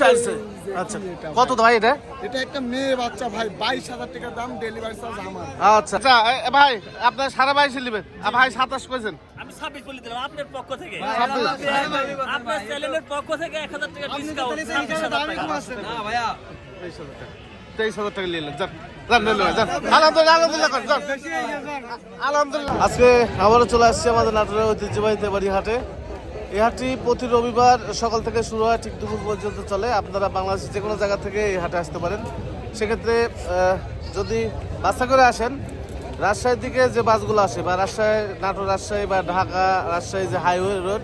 চাইছে আচ্ছা কত ভাই। এটা? এটা একটা মেয়ে বাচ্চা ভাই বাইশ হাজার টাকা দাম ডেলিভারি চার্জ আমার। আচ্ছা আচ্ছা ভাই আপনার সারা বাইশে নেবেন। আর ভাই সাতাশ করেছেন আমি ছাব্বিশ বলে দিলাম আপনার পক্ষ থেকে। আপনার চ্যানেলের পক্ষ থেকে এক হাজার টাকা ডিসকাউন্ট হাজার টাকা। তেইশ হাজার টাকা। নিয়ে নেন যান আলহামদুলিল্লাহ আলহামদুলিল্লাহ করেন, যান। আলহামদুলিল্লাহ। আজকে আবারও চলে আসছে আমাদের নাটোরের ঐতিহ্যবাহী তেবাড়ি হাটে। এই হাটটি প্রতি রবিবার সকাল থেকে শুরু হয়, ঠিক দুপুর পর্যন্ত চলে। আপনারা বাংলাদেশের যে কোনো জায়গা থেকে এই হাটে আসতে পারেন। সেক্ষেত্রে যদি বাসা করে আসেন, রাজশাহীর দিকে যে বাসগুলো আসে, বা রাজশাহী, নাটোর, রাজশাহী, বা ঢাকা, রাজশাহী যে হাইওয়ে রোড,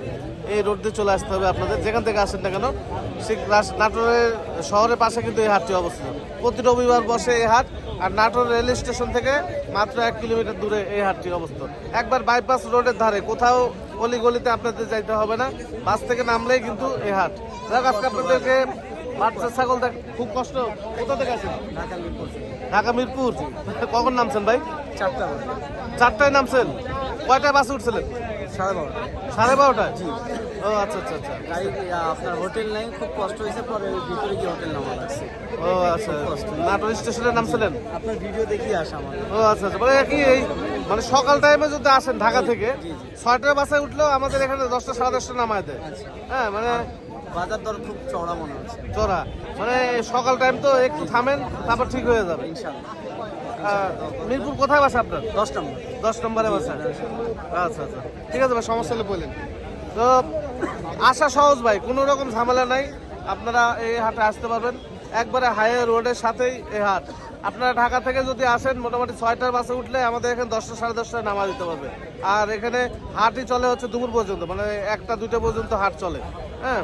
এই রোড দিয়ে চলে আসতে হবে আপনাদের। যেখান থেকে আসেন না কেন রাস- নাটোরের শহরের পাশে কিন্তু এই হাটটি অবস্থিত। প্রতি রবিবার বসে এই হাট আর নাটোর রেল স্টেশন থেকে মাত্র এক কিলোমিটার দূরে এই হাটটি অবস্থিত একবার বাইপাস রোডের ধারে কোথাও গলি গলিতে আপনাদের যাইতে হবে না। বাস থেকে নামলেই কিন্তু এই হাট। যাক আজকে আপনাদেরকে বাচ্চা ছাগল দেখ খুব কষ্ট। কোথা থেকে আছেন ঢাকা মিরপুর কখন নামছেন ভাই? চারটা চারটায় নামছেন। কয়টায় বাসে উঠছিলেন? সাড়ে বারোটা সাড়ে বারোটায়? ও আচ্ছা আচ্ছা আচ্ছা। গাড়ি আপনার হোটেল নাই খুব কষ্ট হয়েছে পরে ভিতরে গিয়ে হোটেল নামা লাগছে ও আচ্ছা। নাটোর স্টেশনে নামছিলেন আপনার ভিডিও দেখিয়ে আসা আমার ও আচ্ছা আচ্ছা। মানে কি এই মানে সকাল টাইমে যদি আসেন ঢাকা থেকে ছয়টার বাসে উঠলেও আমাদের এখানে দশটা সাড়ে দশটা নামায় দেয়। হ্যাঁ মানে বাজার দর খুব চড়া মনে হচ্ছে। চড়া মানে সকাল টাইম তো একটু থামেন তারপর ঠিক হয়ে যাবে। ইনশাল্লাহ মিরপুর কোথায় বাসা আপনার? দশ নম্বর। দশ নম্বরে বাসা। আচ্ছা আচ্ছা। ঠিক আছে ভাই সমস্যা হলে বললেন তো আসা সহজ ভাই কোনো রকম ঝামেলা নাই। আপনারা এই হাটে আসতে পারবেন। একবারে হাইওয়ে রোডের সাথেই এই হাট। আপনারা ঢাকা থেকে যদি আসেন মোটামুটি ছয়টার বাসে উঠলে আমাদের এখানে দশটা সাড়ে দশটায় নামা দিতে পারবে। আর এখানে হাটই চলে হচ্ছে দুপুর পর্যন্ত মানে একটা দুটো পর্যন্ত হাট চলে। হ্যাঁ?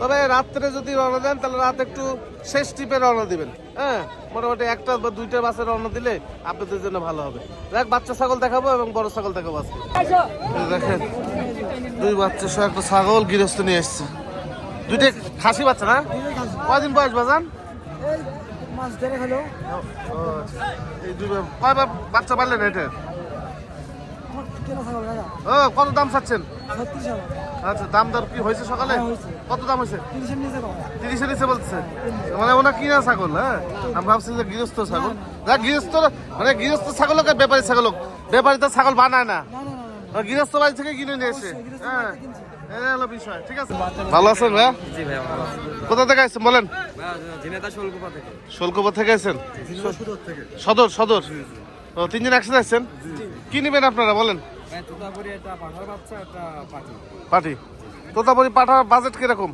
তবে রাত্রে যদি রওনা দেন তাহলে রাত একটু শেষ টিপে রওনা দিবেন। হ্যাঁ? মোটামুটি একটা বা দুইটা বাসে রওনা দিলে আপনাদের জন্য ভালো হবে। দেখ বাচ্চা ছাগল দেখাবো এবং বড় ছাগল দেখাবো আজকে। দেখেন। দুই বাচ্চা সহ একটা ছাগল গৃহস্থ নিয়ে এসছে। দুইটা খাসি বাচ্চা না? কয়দিন বয়স বাজান? বাচ্চা পারলেন এটা? ও কত দাম চাচ্ছেন? আচ্ছা দাম দর কি হয়েছে সকালে? কত দাম হয়েছে? তিরিশের নিচে বলছে। মানে ওনা কিনা ছাগল হ্যাঁ? আমি ভাবছি যে গৃহস্থ ছাগল। না গৃহস্থ মানে গৃহস্থ ছাগল আর ব্যাপারী ছাগল হোক। ব্যাপারী তো ছাগল বানায় না। গৃহস্থ বাড়ি থেকে কিনে নিয়ে এসে। হ্যাঁ। বিষয় ঠিক আছে? ভালো আছেন ভাইয়া? জি ভাই ভালো কোথা থেকে আসছেন বলেন? শোলকুপা থেকে। শোলকোপা থেকে আসছেন? সদর সদর ও তিনজন একসাথে আসছেন? কি নেবেন আপনারা বলেন? পাটি। তোতাপুরি পাঠার বাজেট কীরকম?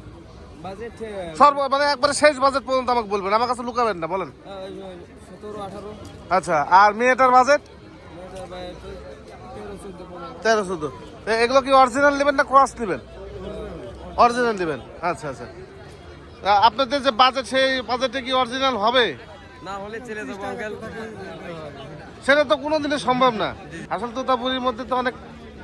সর্ব মানে একবারে শেষ বাজেট পর্যন্ত আমাকে বলবেন আমার কাছে লুকাবেন না বলেন। আচ্ছা আর মেয়েটার বাজেট তেরো চোদ্দ এগুলো কি অরিজিনাল নেবেন না ক্রস নেবেন? অরিজিনাল নেবেন। আচ্ছা আচ্ছা। আপনাদের যে বাজেট সেই বাজেটে কি অরিজিনাল হবে? না হলে ছেড়ে দেবো আঙ্কেল সেটা তো কোনোদিনই সম্ভব না। আসলে তোতাপুরির মধ্যে তো অনেক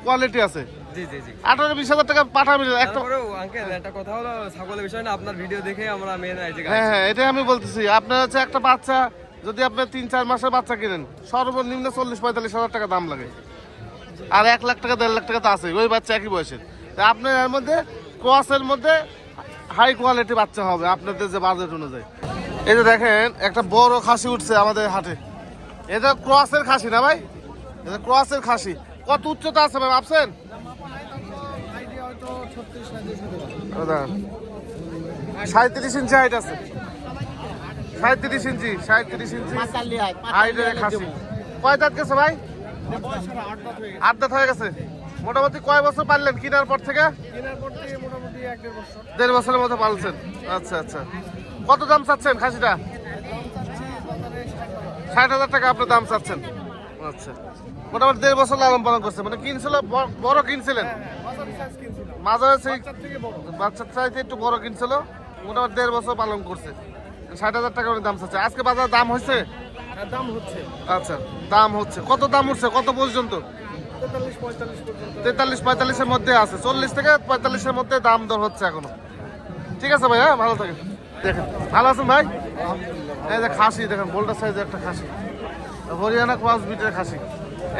কোয়ালিটি আছে। জি জি জি। আঠারো বিশ হাজার টাকা পাঠাবেন একটা আঙ্কেল একটা কথা হলো ছাগলের বিষয় না আপনার ভিডিও দেখে আমরা এই হ্যাঁ হ্যাঁ এটাই আমি বলতেছি। আপনার হচ্ছে একটা বাচ্চা যদি আপনি তিন চার মাসের বাচ্চা কিনেন সর্বনিম্ন চল্লিশ পঁয়তাল্লিশ হাজার টাকা দাম লাগে। আর এক লাখ টাকা দেড় লাখ টাকা তো আছে ওই বাচ্চা একই বয়সের। তা আপনার এর মধ্যে ক্রসের মধ্যে হাই কোয়ালিটি বাচ্চা হবে আপনাদের যে বাজেট অনুযায়ী। এই যে দেখেন একটা বড় খাসি উঠছে আমাদের হাটে। এটা ক্রসের খাসি না ভাই? এটা ক্রসের খাসি। কত উচ্চতা আছে ভাই ভাবছেন। সাঁত্রিশ ইঞ্চি হাইট আছে। সাঁত্রিশ ইঞ্চি সাঁত্রিশ ইঞ্চি হাইটের খাসি। কয় দাঁত গেছে ভাই? আট দাঁত হয়ে গেছে। মোটামুটি কয় বছর পারলেন কেনার পর থেকে? দেড় বছরের মতো পালছেন। আচ্ছা আচ্ছা। কত দাম চাচ্ছেন খাসিটা? ষাট হাজার টাকা আপনার দাম চাচ্ছেন। আচ্ছা। মোটামুটি দেড় বছর লালন পালন করছে মানে কিনছিল বড় কিনছিলেন? মাঝারে সেই বাচ্চার চাইতে একটু বড় কিনছিল। মোটামুটি দেড় বছর পালন করছে। ষাট হাজার টাকা দাম চাচ্ছে। আজকে বাজার দাম হয়েছে? দাম হচ্ছে। আচ্ছা দাম হচ্ছে। কত দাম উঠছে? কত পর্যন্ত? তেতাল্লিশ পঁয়তাল্লিশের মধ্যে আছে। চল্লিশ থেকে পঁয়তাল্লিশের মধ্যে দাম দর হচ্ছে এখনও। ঠিক আছে ভাই হ্যাঁ ভালো থাকেন। দেখেন ভালো আছেন ভাই? এই যে খাসি দেখেন বোল্ডার সাইজের একটা খাসি। হরিয়ানা ক্রস বিটের খাসি।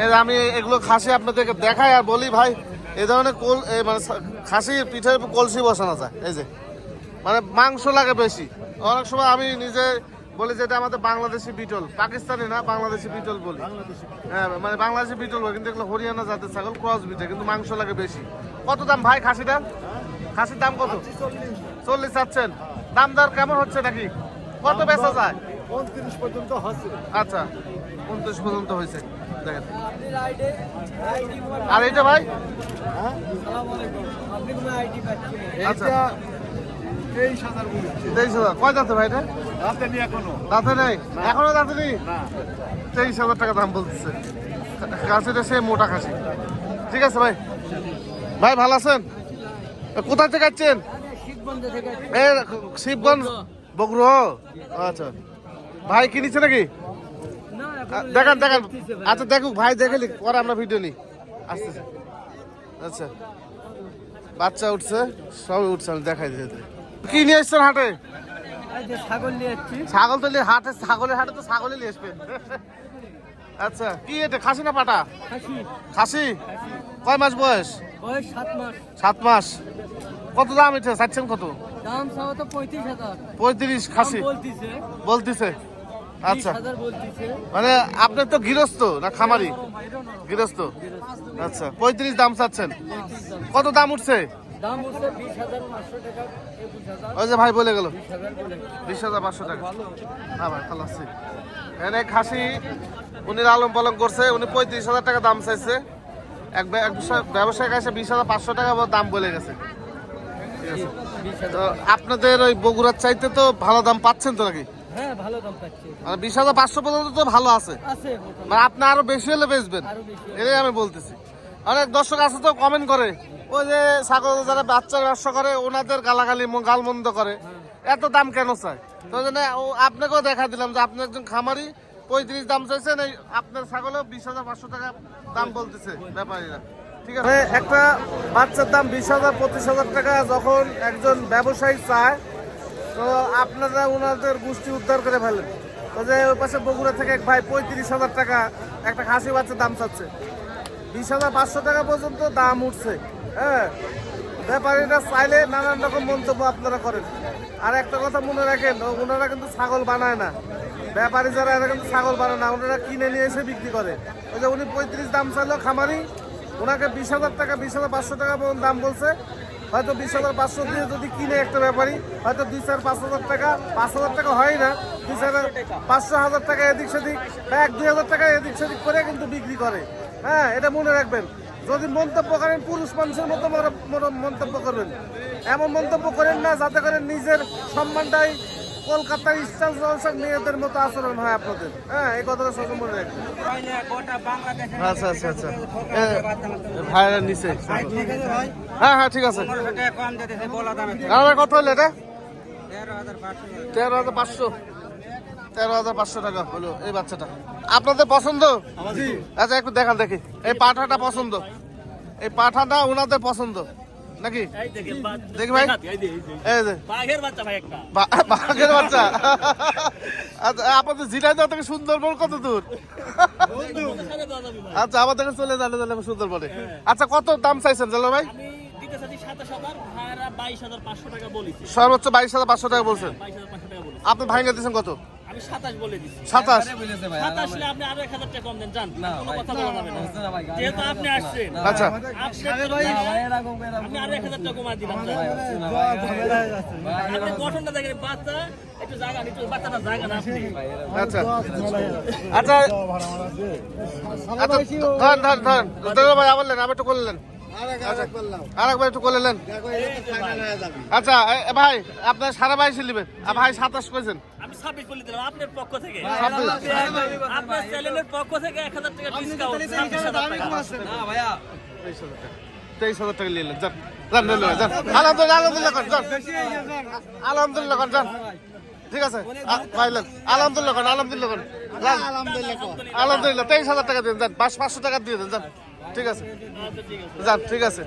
এই যে আমি এগুলো খাসি আপনাদেরকে দেখাই আর বলি ভাই এই ধরনের কোল এই মানে সা- খাসির পিঠের কলসি বসানো যায়। এই যে মানে মাংস লাগে বেশি। অনেক সময় আমি নিজে বলি যে এটা আমাদের বাংলাদেশি বিটল। পাকিস্তানি না বাংলাদেশি বিটল বলি। হ্যাঁ মানে বাংলাদেশি বিটল বলি কিন্তু এগুলো হরিয়ানা জাতের ছাগল ক্রস বিটে কিন্তু মাংস লাগে বেশি। কত দাম ভাই খাসিটা? খাসির দাম কত? চল্লিশ। চাচ্ছেন। দাম দর কেমন হচ্ছে নাকি? কত বেচা যায়? পঁয়ত্রিশ পর্যন্ত হচ্ছে। আচ্ছা উনত্রিশ পর্যন্ত হয়েছে। দেখেন। আর এইটা ভাই? আচ্ছা। তেইশ হাজার তেইশ হাজার। কয় দাঁতে ভাই এটা? রাতে নি এখনও। দাঁতে নেই? এখনও দাঁতে নেই? তেইশ হাজার টাকা দাম বলতেছে। সে মোটা খাসি ঠিক আছে ভাই। ভাই ভালো আছেন? কোথা থেকে শিবগঞ্জ বগুড়ো আচ্ছা। ভাই কিনেছে নাকি? দেখান দেখান। আচ্ছা দেখুক ভাই দেখে লিখ পরে আমরা ভিডিও নিই। আচ্ছা। বাচ্চা উঠছে। সবই উঠছে আমি দেখাই দিতে। কি নিয়ে এসছেন হাটে? ছাগল নিয়ে ছাগল তো হাটে ছাগলের হাটে তো ছাগলই নিয়ে আসবেন আচ্ছা কি এটা খাসি না পাটা? খাসি। কয় মাস বয়স? বয়স সাত মাস। সাত মাস। কত দাম এটা? চাচ্ছেন কত? দাম সহ তো পঁয়ত্রিশ হাজার। পঁয়ত্রিশ খাসি। বলতিছে। বলতেছে? আচ্ছা। মানে আপনার তো গৃহস্থ না খামারি? গৃহস্থ আচ্ছা পঁয়ত্রিশ দাম চাচ্ছেন। কত দাম উঠছে? দাম হচ্ছে বিশ হাজার পাঁচশো টাকা একুশ হাজার। ওই যে ভাই বলে গেল। বিশ হাজার পাঁচশো টাকা। হ্যাঁ ভাই এখানে খাসি উনি আলম পালন করছে উনি পঁয়ত্রিশ হাজার টাকা দাম চাইছে। এক এক ব্যবসা- ব্যবসায়িক এসে বিশ হাজার পাঁচশো টাকা দাম বলে গেছে। তো আপনাদের ওই বগুড়ার চাইতে তো ভালো দাম পাচ্ছেন তো নাকি? হ্যাঁ ভালো মানে বিশ হাজার পাঁচশো পর্যন্ত তো ভালো আছে। আছে মানে আপনি আরও বেশি হলে বেচবেন। এটাই আমি বলতেছি। অনেক দর্শক আছে তো কমেন্ট করে। ওই যে ছাগল যারা বাচ্চার ব্যবসা করে, ওনাদের গালাগালি গালমন্দ করে। এত দাম কেন চায়? তো জন্য আপনাকেও দেখা দিলাম যে আপনি একজন খামারি, পঁয়ত্রিশ দাম চাইছেন, এই আপনার ছাগলও বিশ হাজার পাঁচশো টাকা দাম বলতেছে ব্যাপারীরা। ঠিক আছে? একটা বাচ্চার দাম বিশ হাজার, পঁচিশ হাজার টাকা যখন একজন ব্যবসায়ী চায়, তো আপনারা ওনাদের গোষ্ঠী উদ্ধার করে ফেলেন। তো যে ওই পাশে বগুড়া থেকে এক ভাই পঁয়ত্রিশ হাজার টাকা একটা খাসি বাচ্চার দাম চাচ্ছে। বিশ হাজার পাঁচশো টাকা পর্যন্ত দাম উঠছে। হ্যাঁ। ব্যাপারীরা চাইলে নানান রকম মন্তব্য আপনারা করেন। আর একটা কথা মনে রাখেন, ওনারা কিন্তু ছাগল বানায় না। ব্যাপারী যারা, এরা কিন্তু ছাগল বানায় না। ওনারা কিনে নিয়ে এসে বিক্রি করে। ওই যে উনি পঁয়ত্রিশ দাম চাইলো খামারি, ওনাকে বিশ হাজার টাকা, বিশ হাজার পাঁচশো টাকা দাম বলছে। হয়তো বিশ হাজার পাঁচশো দিয়ে যদি কিনে একটা ব্যাপারী, হয়তো দুই চার, পাঁচ হাজার টাকা, পাঁচ হাজার টাকা হয় না। দুই চার, পাঁচশো হাজার টাকা এদিক সেদিক বা এক, দুই হাজার টাকা এদিক সেদিক করে কিন্তু বিক্রি করে। হ্যাঁ এটা মনে রাখবেন। যদি মন্তব্য করেন পুরুষ মানুষের মতো মন্তব্য করবেন। এমন মন্তব্য করেন না যাতে করে নিজের সম্মানটাই কলকাতার স্টার জলসার মেয়েদের মতো আচরণ হয় আপনাদের। হ্যাঁ এই কথাটা সব মনে রাখবেন। আচ্ছা আচ্ছা আচ্ছা। ভাইয়ের নিচে হ্যাঁ হ্যাঁ ঠিক আছে। কত হলো এটা? তেরো হাজার পাঁচশো। তেরো হাজার পাঁচশো টাকা হলো এই বাচ্চাটা। আপনাদের পছন্দ? আচ্ছা একটু দেখান দেখি। এই পাঠাটা পছন্দ? এই পাঠাটা ওনাদের পছন্দ? নাকি? দেখি ভাই। এই যে, বাঘের বাচ্চা আচ্ছা আপনাদের ঝিনাইদহ থেকে সুন্দরবন কত দূর। আচ্ছা আমাদের চলে যাবে তাহলে সুন্দরবনে। আচ্ছা কত দাম চাইছেন জানো ভাই? সর্বোচ্চ বাইশ হাজার পাঁচশো টাকা বলছেন। বলেছি। আপনি ভাইঙ্গা দিচ্ছেন কত? আমি বলে দিচ্ছি সাতাশ? সাতাশ হলে আপনি আরও টাকা কম দেন জান কোনো কথা বলা যাবে না। যেহেতু আপনি আসছেন। আচ্ছা। আপনি আমি আরও এক হাজার টাকা কমাই দিলাম জান। আপনি গঠনটা দেখেন বাচ্চা একটু জায়গা বাচ্চাটা জায়গা না আপনি আচ্ছা। আচ্ছা আচ্ছা ধর ধর ধর। ধর ভাই আবার নেন আবার একটু করলেন। আর একবার একটু করলেন আচ্ছা এ- এ ভাই আপনার সারা বাইশে নেবেন। ভাই সাতাশ করেছেন। আমি ছাব্বিশ বলে দিলাম আপনার পক্ষ থেকে। ছাব্বিশ। আপনার চ্যানেলের পক্ষ থেকে এক হাজার টাকা ডিসকাউন্ট ছাব্বিশ হাজার তেইশ হাজার টাকা। নিয়ে যান। যান যান। আলহামদুলিল্লাহ আলহামদুলিল্লাহ করেন যান। আলহামদুলিল্লাহ করেন যান। ঠিক আছে? আ- ভাই নেন। আলহামদুলিল্লাহ করেন আলহামদুলিল্লাহ করেন যান। আলহামদুলিল্লাহ। তেইশ হাজার টাকা দিন যান। পাঁচ পাঁচশো টাকা দিয়ে দেন যান। ঠিক আছে। আচ্ছা যান ঠিক আছে।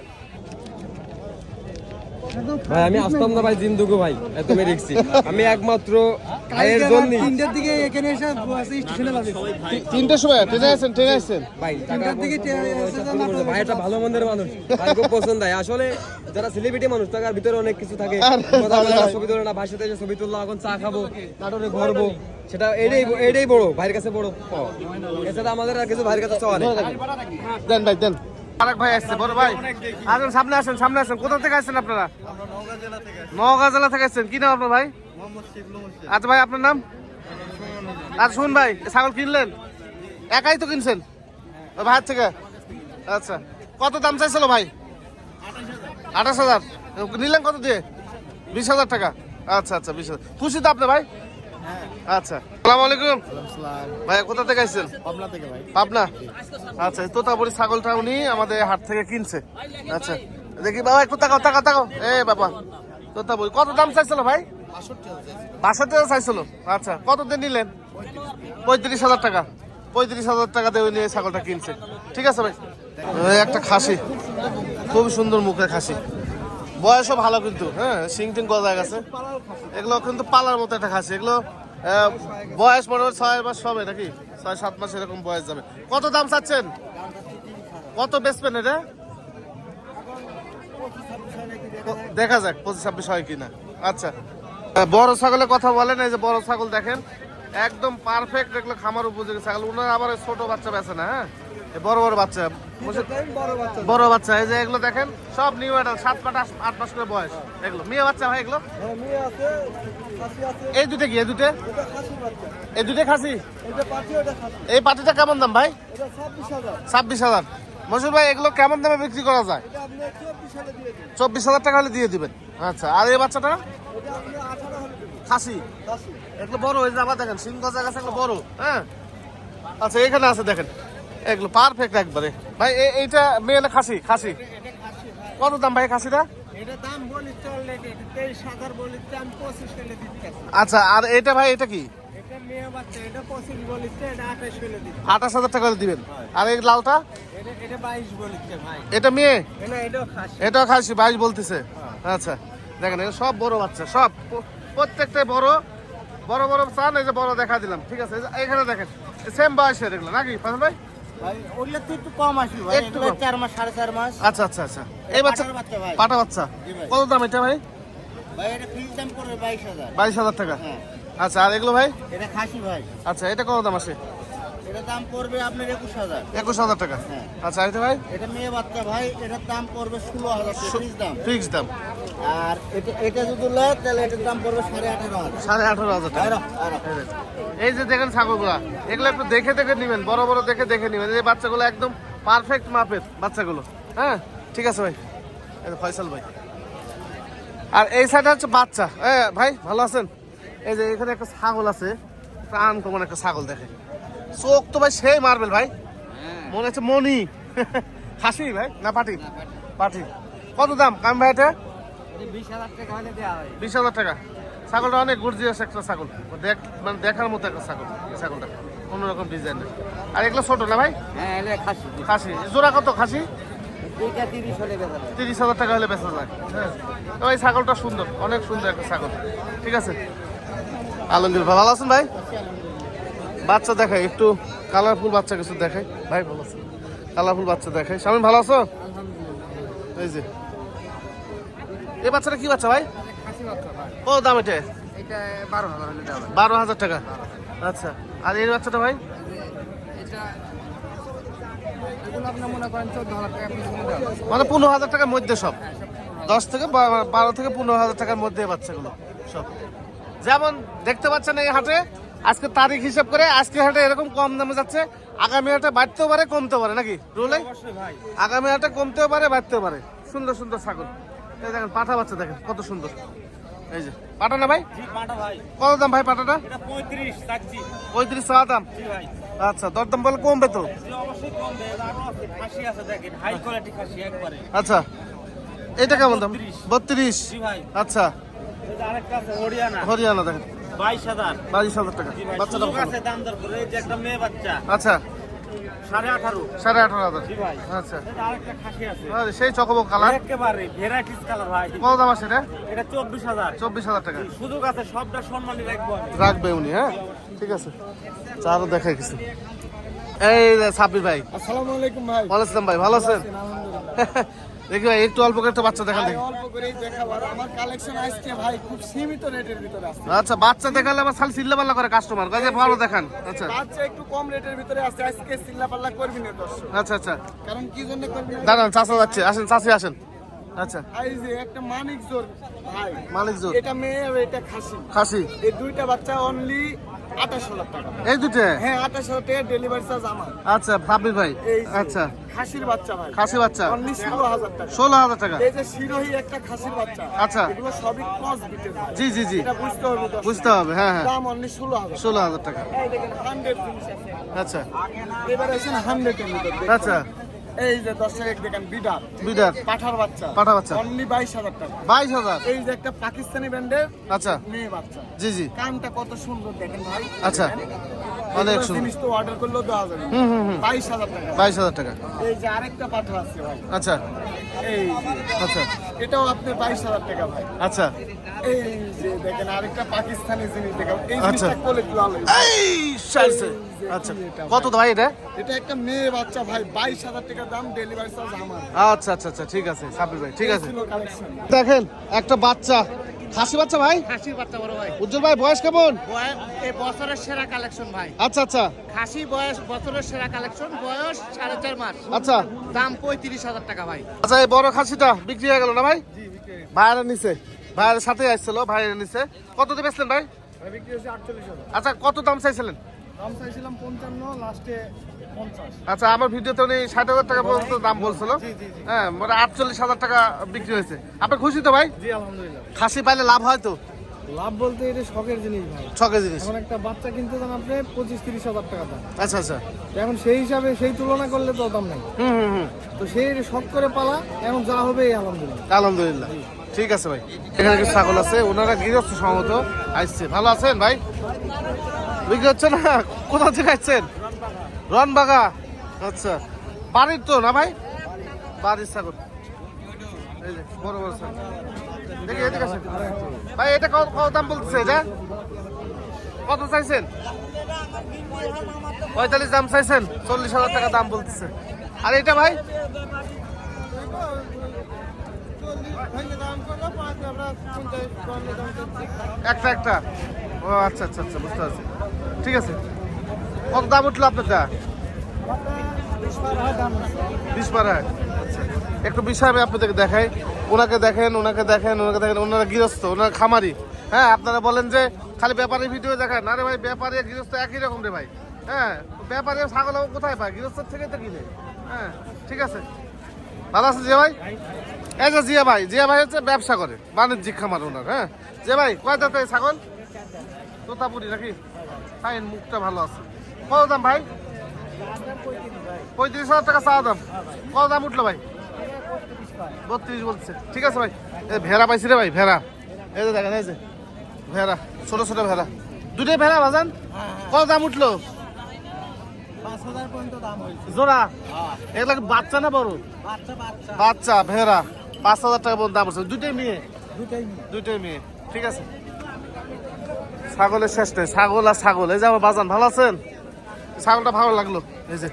ভাই আমি আসতাম না ভাই জিন্দুকু ভাই এত আমি একমাত্র ভাইয়ের জন্য তিনটার দিকে এখানে এসে বসে স্টেশনে তিনটের সময় ট্রেনে আসেন ট্রেনে আসছেন ভাই তিনটার দিকে ভাই একটা ভালো মন্দের মানুষ ভাই খুব পছন্দ হয়। আসলে যারা সেলিব্রিটি মানুষ তার ভিতরে অনেক কিছু থাকে। কথা বলে না, ছবি তোলে না সাথে এসে ছবি তুললাম এখন চা খাব নাটোরে ঘুরবো। সেটা এটাই এটাই বড় ভাইয়ের কাছে বড়। এছাড়া আমাদের আর কিছু ভাইয়ের কাছে চাওয়া নেই। দেন ভাই দেন। আরেক ভাই আসছে বড় ভাই। আসেন সামনে আসেন সামনে আসেন। কোথা থেকে আসছেন আপনারা? নওগাঁ জেলা থেকে আসছেন। কি নাম আপনার ভাই? আচ্ছা ভাই আপনার নাম? আচ্ছা শুন ভাই ছাগল কিনলেন? একাই তো কিনছেন? ভাইয়ের থেকে? আচ্ছা। কত দাম চাইছিল ভাই? আঠাশ হাজার। নিলেন কত দিয়ে? বিশ হাজার টাকা। আচ্ছা আচ্ছা বিশ হাজার। খুশি তো আপনি ভাই? আচ্ছা। সালাম আলাইকুম। ভাই কোথা থেকে আসছেন? পাবনা আচ্ছা তোতাপুরি ছাগলটা উনি আমাদের হাট থেকে কিনছে। আচ্ছা। দেখি বাবা একটু তাকাও তাকাও তাকাও। এ বাবা তোতাপুরি কত দাম চাইছিল ভাই? বাষট্টি হাজার চাইছিল। আচ্ছা কত দিন নিলেন? পঁয়ত্রিশ হাজার টাকা। পঁয়ত্রিশ হাজার টাকা দিয়ে উনি ছাগলটা কিনছে। ঠিক আছে ভাই? একটা খাসি। খুব সুন্দর মুখের খাসি। বয়সও ভালো কিন্তু হ্যাঁ সিং টিং গজায় গেছে এগুলো কিন্তু পালার মতো একটা খাসি। এগুলো বয়স মনে হয় ছয় মাস হবে নাকি? ছয়, সাত মাস এরকম বয়স যাবে। কত দাম চাচ্ছেন? কত বেচবেন এটা? দেখা যাক, পঁচিশ, ছাব্বিশ হয় কিনা। আচ্ছা বড় ছাগলের কথা বলেন, এই যে বড় ছাগল দেখেন, একদম পারফেক্ট এগুলো খামার উপযোগী ছাগল। ওনারা আবার ছোট বাচ্চা বেছে না হ্যাঁ? বড় বড় বাচ্চা। বড় বাচ্চা এই যে এগুলো দেখেন সব নিউ অ্যাডাল সাত মাস আট- মাস করে বয়স। এগুলো মেয়ে বাচ্চা ভাই এগুলো? এই দুটো কি এই দুটো? এই দুটো খাসি? এই পাটিটা কেমন দাম ভাই? ছাব্বিশ হাজার। মশুর ভাই এগুলো কেমন দামে বিক্রি করা যায়? চব্বিশ হাজার টাকা হলে দিয়ে দিবেন। আচ্ছা আর এই বাচ্চাটা? খাসি? এগুলো বড় হয়ে যাবা দেখেন সিং গজা গাছ এগুলো বড় হ্যাঁ? আচ্ছা এখানে আছে দেখেন। এগুলো পারফেক্ট একবারে। ভাই এইটা মেয়ে খাসি খাসি। কত দাম ভাই খাসিটা? আচ্ছা আর এটা ভাই এটা কি? আঠাশ হাজার টাকা দিবেন। আর এই লালটা এটা মেয়ে? এটা এটাও খাসি। বাইশ বলতেছে। আচ্ছা দেখেন সব বড় বাচ্চা সব প্রত্যেকটাই বড় বড় বড় চান এই যে বড় দেখা দিলাম ঠিক আছে? এখানে দেখেন সেম বয়সের এগুলো নাকি ফাজল ভাই? আচ্ছা আচ্ছা আচ্ছা। এই বাচ্চা পাটা বাচ্চা কত দাম এটা ভাই? বাইশ হাজার। টাকা। হ্যাঁ। আচ্ছা আর এগুলো ভাই? এটা খাসি ভাই। আচ্ছা এটা কত দাম আসে এটা দাম পড়বে আপনার একুশ হাজার। একুশ হাজার টাকা। হ্যাঁ। আচ্ছা এটা ভাই? এটা মেয়ে বাচ্চা ভাই এটার দাম পড়বে ষোলো হাজার ফিস দাম। ফিক্স দাম। আর এটা এটা যদি লয় তাহলে এটার দাম পড়বে সাড়ে আঠারো হাজার। সাড়ে আঠারো হাজার টাকা। এই যে দেখেন ছাগলগুলা এগুলো একটু দেখে দেখে নেবেন বড় বড় দেখে দেখে নেবেন। এই বাচ্চাগুলো একদম পারফেক্ট মাপের বাচ্চাগুলো। হ্যাঁ ঠিক আছে ভাই। ফয়সাল ভাই। আর এই সাইডে হচ্ছে বাচ্চা। এ ভাই ভালো আছেন? এই যে এখানে একটা ছাগল আছে প্রাণ কমন একটা ছাগল দেখে চোখ তো ভাই সেই মার্বেল ভাই। মনে হচ্ছে মনি খাসি ভাই না পাটি? পাটি। কত দাম? কাম ভাই এটা? বিশ হাজার টাকা হয়। ছাগলটা অনেক গর্জিয়াস একটা ছাগল। দেখ মানে দেখার মতো একটা ছাগল এই ছাগলটা। অন্যরকম ডিজাইনের আর এগুলো ছোট না ভাই? হ্যাঁ খাসি। জোড়া কত খাসি? তিরিশ হাজার টাকা হলে বেচা যায়। হ্যাঁ। তো এই ছাগলটা সুন্দর। অনেক সুন্দর একটা ছাগল। ঠিক আছে? আলমগীর ভালো আছেন ভাই? বাচ্চা দেখাই একটু কালারফুল বাচ্চা কিছু দেখাই। ভাই ভালো আছেন কালারফুল বাচ্চা দেখাই। স্বামী ভালো আছো? এই যে। এই বাচ্চাটা কি বাচ্চা ভাই? ও দাম এটা? বারো হাজার টাকা। আচ্ছা। আর এই বাচ্চাটা ভাই? এটা মনে মানে পনেরো হাজার টাকার মধ্যে সব। দশ থেকে বারো থেকে পনেরো হাজার টাকার মধ্যে বাচ্চাগুলো সব। যেমন দেখতে পাচ্ছেন এই হাটে আজকে তারিখ হিসাব করে আজকে হাটে এরকম কম দামে যাচ্ছে। আগামী হাটে বাড়তেও পারে কমতেও পারে নাকি? রুলে? আগামী হাটে কমতেও পারে বাড়তেও পারে। সুন্দর সুন্দর ছাগল। এই দেখেন পাঠা বাচ্চা দেখেন কত সুন্দর। এই যে পাঠা না ভাই? কত দাম ভাই পাঠাটা? পঁয়ত্রিশ টাকা দাম? আচ্ছা দরদাম বলে কমবে তো? আচ্ছা এটা কেমন দাম? বত্রিশ। আচ্ছা। হরিয়ানা দেখেন। বাইশ হাজার। বাইশ হাজার টাকা। বাচ্চাটা দাম দর করে। এই যে একটা মেয়ে বাচ্চা। আচ্ছা। সাড়ে আঠারো। সাড়ে আঠারো হাজার। জি ভাই। আচ্ছা। এটা আরেকটা খাসি আছে। সেই চকবক কালার। একেবারে ভ্যারাইটিস কালার ভাই। কত দাম আছে রে এটা চব্বিশ হাজার। চব্বিশ হাজার টাকা। সুযোগ আছে সবটা সম্মানী রাখব রাখবে উনি হ্যাঁ? ঠিক আছে। চারও কিছু। এই সাব্বির ভাই। আসসালামু আলাইকুম ভাই। ভালো আছেন ভাই ভালো আছেন? দেখি ভাই একটু অল্প করে একটা বাচ্চা দেখালে দেখি। অল্প করেই দেখাবো। আর আমার কালেকশন আজকে ভাই খুব সীমিত রেটের ভিতরে আছে। আচ্ছা বাচ্চা দেখালে আবার খালি চিল্লা পাল্লা করে কাস্টমার কাজে ভালো দেখান। আচ্ছা। বাচ্চা একটু কম রেটের ভিতরে আছে আজকে চিল্লা পাল্লা করবি না দর্শক। আচ্ছা আচ্ছা। কারণ কি জন্য করবি দাঁড়ান চাচা যাচ্ছে আসেন চাচি আসেন। আচ্ছা। এই যে একটা মানিক জোর ভাই জোর। এটা মেয়ে আর এটা খাসি। খাসি? এই দুইটা বাচ্চা অনলি আঠাশ হাজার টাকা। এই দুটো হ্যাঁ আঠাশ হাজার টাকা ডেলিভারি চার্জ আমার। আচ্ছা সাব্বির ভাই। আচ্ছা। খাসির বাচ্চা ভাই। খাসি বাচ্চা? অনলি ষোলো হাজার টাকা। ষোলো হাজার টাকা? এই যে শিরোহী একটা খাসির বাচ্চা। আচ্ছা। এগুলো সবই ক্রস বিটের জি জি জি। এটা বুঝতে হবে বুঝতে হবে হ্যাঁ হ্যাঁ। দাম অনলি ষোলো হাজার। ষোলো হাজার টাকা। এই দেখেন হান্ড্রেড জিনিস আছে। আচ্ছা। এবার আছেন হান্ড্রেড। আচ্ছা। এই যে দর্শক দেখেন বিডার। বিডার। পাঠার বাচ্চা। পাঠা বাচ্চা। অনলি বাইশ হাজার টাকা। বাইশ হাজার? এই যে একটা পাকিস্তানি ব্র্যান্ডের আচ্ছা। মেয়ে বাচ্চা। জি জি। কানটা কত সুন্দর দেখেন ভাই। আচ্ছা। অনেক জিনিস তো অর্ডার করলেও দেওয়া যাবে। হুম হুম হুম। বাইশ হাজার টাকা। বাইশ হাজার টাকা। এই যে আরেকটা পাঠা আছে ভাই। আচ্ছা। এই আচ্ছা। এটাও আপনার বাইশ হাজার টাকা ভাই। আচ্ছা। এই যে দেখেন আরেকটা পাকিস্তানি জিনিস দেখেন। এই আচ্ছা। জিনিসটা কোলে লাল এই সাইজে। আচ্ছা। কত ভাই? এটা? এটা একটা মেয়ে বাচ্চা ভাই। বাইশ হাজার টাকা দাম ডেলিভারি চার্জ আমার। আচ্ছা আচ্ছা আচ্ছা। ঠিক আছে সাব্বির ভাই। ঠিক আছে। দেখেন একটা বাচ্চা। খাসি বাচ্চা ভাই? খাসির বাচ্চা বড় ভাই। উজ্জ্বল ভাই বয়স কেমন? এই বছরের সেরা কালেকশন ভাই। আচ্ছা আচ্ছা। খাসি বয়স বছরের সেরা কালেকশন বয়স সাড়ে চার মাস। আচ্ছা। দাম পঁয়ত্রিশ হাজার টাকা ভাই। আচ্ছা এই বড় খাসিটা বিক্রি হয়ে গেল না ভাই? ভাইয়ের নিচে। ভাইয়ের সাথে আসছিল ভাইয়ের নিচে। কত দিয়ে বেচলেন ভাই? আচ্ছা কত দাম চাইছিলেন? দাম চাইছিলাম পঞ্চান্ন লাস্টে আচ্ছা আমার ভিডিওতে উনি ষাট হাজার টাকা পর্যন্ত দাম বলছিল। হ্যাঁ মানে আটচল্লিশ হাজার টাকা বিক্রি হয়েছে। আপনি খুশি তো ভাই? খাসি পাইলে লাভ হয় তো? লাভ বলতে এটা শখের জিনিস ভাই। ছকে জিনিস। এখন একটা বাচ্চা কিনতে দাম আপনি পঁচিশ তিরিশ হাজার টাকা দাম। আচ্ছা আচ্ছা। এখন সেই হিসাবে সেই তুলনা করলে তো দাম নাই। হুম হুম হুম। তো সেই শখ করে পালা এখন যা হবে এই আলহামদুলিল্লাহ। আলহামদুলিল্লাহ। ঠিক আছে ভাই। এখানে কিছু ছাগল আছে ওনারা গৃহস্থ সম্ভবত। আসছে। ভালো আছেন ভাই? বিক্রি হচ্ছে না? কোথা থেকে আসছেন? রনবাগা আচ্ছা বাড়ির তো না ভাই? বাড়ির ছাগল। দেখি ভাই, এটা কত কত দাম বলতেছে এটা? কত চাইছেন? পঁয়তাল্লিশ দাম চাইছেন? চল্লিশ হাজার টাকা দাম বলতেছে। আর এটা ভাই? একটা একটা। ও আচ্ছা আচ্ছা আচ্ছা বুঝতে পারছি। ঠিক আছে। কত দাম উঠল আপনারটা? বিশ পাড়ায় একটু বিষয় আপনাদেরকে দেখাই। ওনাকে দেখেন ওনাকে দেখেন ওনাকে দেখেন, ওনারা গৃহস্থ, ওনারা খামারি। হ্যাঁ আপনারা বলেন যে খালি ব্যাপারের ভিডিও দেখান। আরে ভাই, ব্যাপারে গৃহস্থ একই রকম রে ভাই। হ্যাঁ ব্যাপারে ছাগল কোথায় পায়? গৃহস্থর থেকে তো কিনে। হ্যাঁ ঠিক আছে। ভালো আছে জিয়া ভাই? এই যে জিয়া ভাই জিয়া ভাই হচ্ছে ব্যবসা করে, বাণিজ্যিক খামার ওনার হ্যাঁ। জিয়া ভাই, কয় দাঁতে ছাগল? তোতাপুরি নাকি? ফাইন মুখটা ভালো আছে। কত দাম ভাই? পঁয়ত্রিশ হাজার টাকা চাওয়া দাম। কত দাম উঠল ভাই? বত্রিশ বলছে। ঠিক আছে ভাই। এই ভেড়া পাইছি রে ভাই, ভেড়া। এই যে দেখেন, এই যে ভেড়া, ছোট ছোট ভেড়া। দুটোই ভেড়া বাজান কত দাম উঠল? জোড়া? এগুলা বাচ্চা না বড়? বাচ্চা, ভেড়া। পাঁচ হাজার টাকা পর্যন্ত দাম উঠছে। দুটোই মেয়ে? দুটাই মেয়ে। ঠিক আছে। ছাগলের শেষ নেই। ছাগল আর ছাগল। এই যে আমার বাজান, ভালো আছেন? ছাগলটা ভালো লাগল। এই যে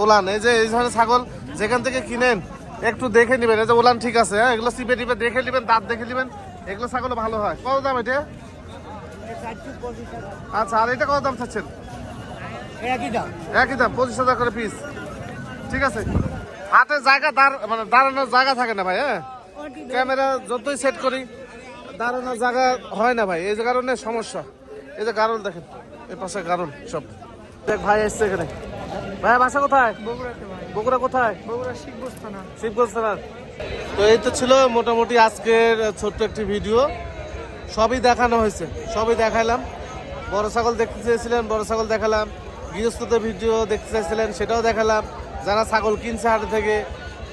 ওলান এই যে এই ধরনের ছাগল যেখান থেকে কিনেন একটু দেখে নেবেন। এই যে ওলান ঠিক আছে হ্যাঁ? এগুলো চিপে টিপে দেখে নেবেন দাঁত দেখে নেবেন। এগুলো ছাগল ভালো হয়। কত দাম এটা? আচ্ছা আর এটা কত দাম চাচ্ছেন? একই দাম। একই দাম পঁচিশ হাজার করে পিস ঠিক আছে? হাতে জায়গা দাঁড় মানে দাঁড়ানোর জায়গা থাকে না ভাই হ্যাঁ? ক্যামেরা যতই সেট করি দাঁড়ানোর জায়গা হয় না ভাই। এই যে কারণে সমস্যা। এই যে গারল দেখেন এই পাশে গারল সব। দেখ ভাই এসছে এখানে। ভাই বাসা কোথায়? ভাই। বগুড়া কোথায়? থানা শিবগঞ্জ থানার তো এই তো ছিল মোটামুটি আজকের ছোট্ট একটি ভিডিও। সবই দেখানো হয়েছে সবই দেখালাম বড় ছাগল দেখতে চেয়েছিলেন বড় ছাগল দেখালাম। গৃহস্থদের ভিডিও দেখতে চাইছিলেন সেটাও দেখালাম। যারা ছাগল কিনছে হাট থেকে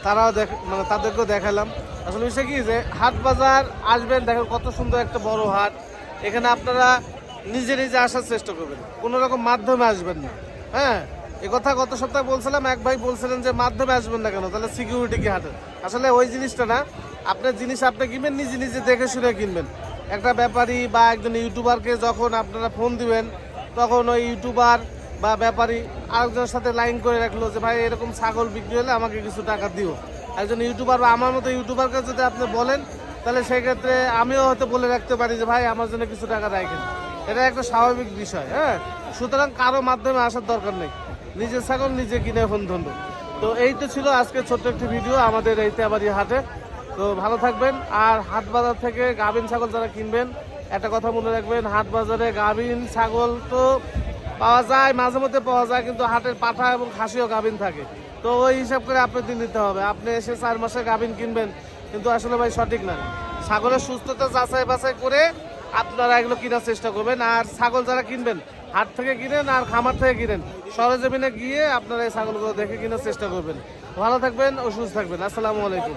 তারাও দেখ মানে তাদেরকেও দেখালাম। আসলে বিষয় কি যে হাট বাজার আসবেন দেখেন কত সুন্দর একটা বড় হাট। এখানে আপনারা নিজে নিজে আসার চেষ্টা করবেন। কোনো রকম মাধ্যমে আসবেন না। হ্যাঁ? এ কথা গত সপ্তাহে বলছিলাম, এক ভাই বলছিলেন যে মাধ্যমে আসবেন না কেন? তাহলে সিকিউরিটি কি হাটের আসলে ওই জিনিসটা না। আপনার জিনিস আপনি কিনবেন, নিজে নিজে দেখে শুনে কিনবেন। একটা ব্যাপারী বা একজন ইউটিউবারকে যখন আপনারা ফোন দিবেন, তখন ওই ইউটিউবার বা ব্যাপারী আরেকজনের সাথে লাইন করে রাখল যে, ভাই, এরকম ছাগল বিক্রি হলে আমাকে কিছু টাকা দিও। একজন ইউটিউবার বা আমার মতো ইউটিউবারকে যদি আপনি বলেন, তাহলে সেক্ষেত্রে আমিও হয়তো বলে রাখতে পারি যে, ভাই, আমার জন্য কিছু টাকা রাখেন। এটা একটা স্বাভাবিক বিষয় হ্যাঁ? সুতরাং কারও মাধ্যমে আসার দরকার নেই। নিজের ছাগল, নিজে কিনে ফোন ধন্য। তো এই তো ছিল আজকে ছোট্ট একটি ভিডিও আমাদের এই তেবারি হাটে। তো ভালো থাকবেন। আর হাট বাজার থেকে গাভিন ছাগল যারা কিনবেন, একটা কথা মনে রাখবেন, হাট বাজারে গাভিন ছাগল তো পাওয়া যায়, মাঝে মধ্যে পাওয়া যায়, কিন্তু হাটের পাঠা এবং খাসিও গাভিন থাকে। তো ওই হিসাব করে আপনাদের নিতে হবে। আপনি এসে চার মাসে গাভিন কিনবেন, কিন্তু আসলে ভাই সঠিক না। ছাগলের সুস্থতা যাচাই বাছাই করে আপনারা এগুলো কেনার চেষ্টা করবেন। আর ছাগল যারা কিনবেন, হাট থেকে কিনেন আর খামার থেকে কিনেন, সরজমিনে গিয়ে আপনারা এই ছাগলগুলো দেখে কেনার চেষ্টা করবেন। ভালো থাকবেন ও সুস্থ থাকবেন। আসসালামু আলাইকুম।